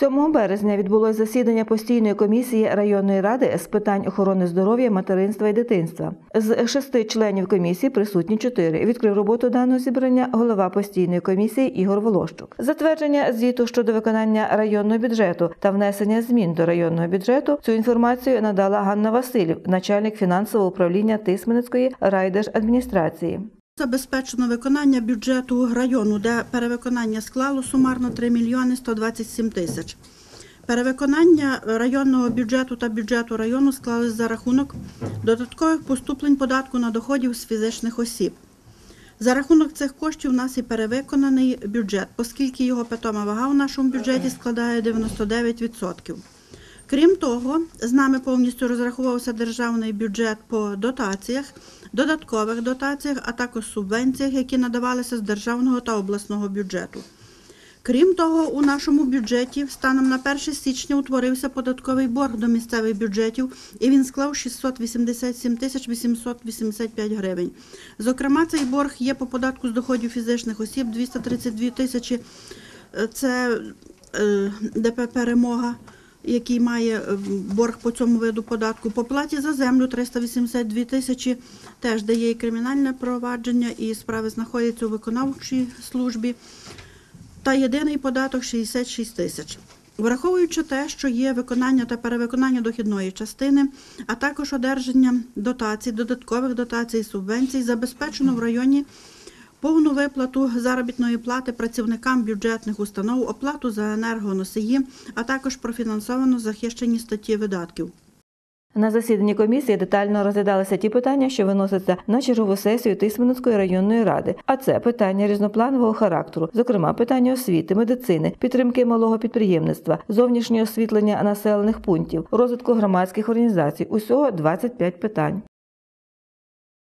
7 березня відбулось засідання постійної комісії районної ради з питань охорони здоров'я, материнства і дитинства. З шести членів комісії присутні чотири. Відкрив роботу даного зібрання голова постійної комісії Ігор Волощук. Затвердження звіту щодо виконання районного бюджету та внесення змін до районного бюджету. Цю інформацію надала Ганна Василів, начальник фінансового управління Тисменецької райдержадміністрації. Забезпечено виконання бюджету району, де перевиконання склало сумарно 3 мільйони 127 тисяч. Перевиконання районного бюджету та бюджету району склались за рахунок додаткових поступлень податку на доходів з фізичних осіб. За рахунок цих коштів у нас і перевиконаний бюджет, оскільки його питома вага в нашому бюджеті складає 99%. Крім того, з нами повністю розрахувався державний бюджет по дотаціях, додаткових дотаціях, а також субвенціях, які надавалися з державного та обласного бюджету. Крім того, у нашому бюджеті станом на 1 січня утворився податковий борг до місцевих бюджетів, і він склав 687 тисяч 885 гривень. Зокрема, цей борг є по податку з доходів фізичних осіб 232 тисячі. Це е, ДП Перемога, який має е, борг по цьому виду податку. По платі за землю 382 тисячі, теж де є і кримінальне провадження, і справи знаходяться у виконавчій службі та єдиний податок 66 тисяч. Враховуючи те, що є виконання та перевиконання дохідної частини, а також одержання дотацій, додаткових дотацій, субвенцій, забезпечено в районі повну виплату заробітної плати працівникам бюджетних установ, оплату за енергоносії, а також профінансовано захищені статті видатків. На засіданні комісії детально розглядалися ті питання, що виносяться на чергову сесію Тисменецької районної ради. А це питання різнопланового характеру, зокрема питання освіти, медицини, підтримки малого підприємництва, зовнішнього освітлення населених пунктів, розвитку громадських організацій. Усього 25 питань.